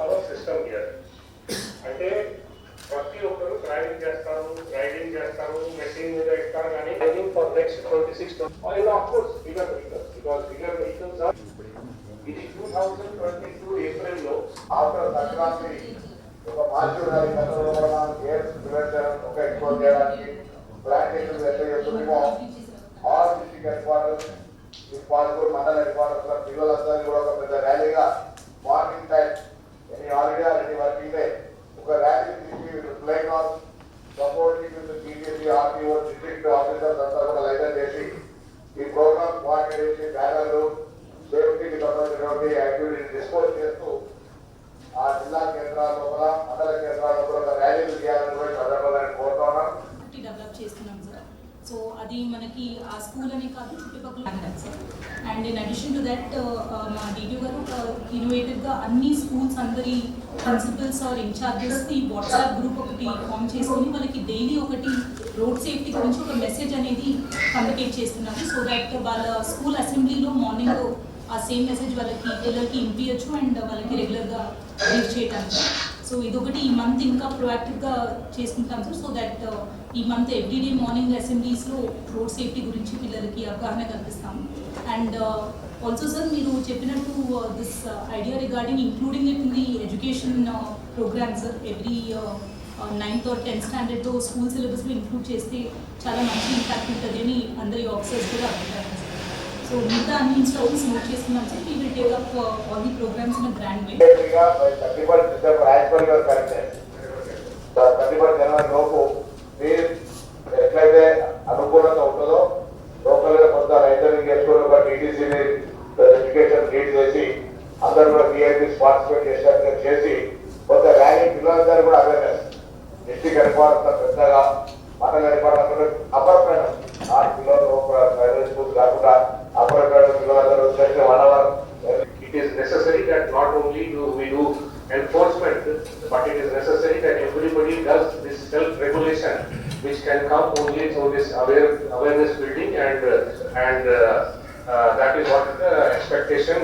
Power system here అంటే ప్రతి ఒక్కరు డ్రైవింగ్ చేస్తారు రైడింగ్ చేస్తారు మెషిన్ మీద ఎక్కుతారు కానీ driving for next twenty six are of course bigger vehicles because bigger vehicles are ఇది టూ థౌజండ్ ట్వంటీ టూ ఏప్రిల్లో ఆఫ్టర్ సంక్రాంతి ఒక మార్చుడు కానీ గతంలో మనం గేమ్స్ ప్రివెంట్ చేయడం ఒక ఎక్కువ చేయడానికి ప్లాన్ చేసిన ఎట్లా చేస్తున్నామో ఆల్ డిస్టిక్ హెడ్ క్వార్టర్స్ పాల్గొని మండల హెడ్ క్వార్టర్స్ పిల్లలందరినీ కూడా ఒక పెద్ద ర్యాలీగా morning time RTO district officers అంతా కూడా లైన్ చేసి ఈ ప్రోగ్రామ్ కోఆర్డినేట్ చేసి బ్యానర్లు సేఫ్టీకి సంబంధించినటువంటి యాక్టివిటీని డిస్పోజ్ చేస్తూ ఆ జిల్లా కేంద్రాల లోపల మండల కేంద్రాల లోపల ఒక ర్యాలీలు చేయాలని కూడా ఈ సందర్భంగా డెవలప్ చేస్తున్నాం సార్ సో అది మనకి ఆ స్కూల్ అనే కాదు చుట్టుపక్కల and in addition to that మా డిటి గారు ఒక ఇన్నోవేటివ్గా అన్ని స్కూల్స్ అందరి ప్రిన్సిపల్స్ ఆర్ ఇన్ఛార్జెస్ ఈ వాట్సాప్ గ్రూప్ ఒకటి ఫామ్ చేసుకొని వాళ్ళకి డైలీ ఒకటి రోడ్ సేఫ్టీ గురించి ఒక మెసేజ్ అనేది కమ్యూనికేట్ చేస్తున్నారు. సో దట్ వాళ్ళ స్కూల్ అసెంబ్లీలో మార్నింగ్ ఆ సేమ్ మెసేజ్ వాళ్ళకి పిల్లలకి ఇంపించచ్చు అండ్ వాళ్ళకి రెగ్యులర్గా రీచ్ చేయడానికి సో ఇదొకటి ఈ మంత్ ఇంకా ప్రొయాక్టివ్గా చేసుకుంటాం సార్. సో దట్ uh, ఈ మంత్ ఎవ్రీడే మార్నింగ్ అసెంబ్లీస్లో రోడ్ సేఫ్టీ గురించి పిల్లలకి అవగాహన కల్పిస్తాం. అండ్ ఆల్సో సార్ మీరు చెప్పినట్టు this idea regarding including it in the education program sir every ninth or tenth స్టాండర్డ్తో school సిలబస్లో ఇంక్లూడ్ చేస్తే చాలా మంచి ఇంపాక్ట్ ఉంటుంది అని అందరి ఆఫీసర్స్ కూడా సో మిగతా అన్ని ఇన్స్టాల్స్ నోట్ చేసుకున్నాం sir we will take up all the programs in grand way thirty correct లోపు మీరు ఎట్లయితే అనుకూలత ఉంటుందో లోకల్ కొంత రైతులు చేసుకుని ఒక టీటీసీని ఎడ్యుకేషన్ లీడ్ చేసి అందరూ కూడా విఐపీస్ పార్టిసిపేట్ చేసినట్టుగా చేసి కొంత ర్యాలీ పిల్లలందరూ కూడా అవేర్నెస్ డిస్టిక్ హెడ్ క్వార్టర్ పెద్దగా మండల హెడ్ క్వార్టర్ అప్పర్ పైన. ఆ that not only do we do enforcement, but it is necessary that everybody does this self-regulation, which can come only through this aware, awareness building and, and uh, uh, that is what the expectation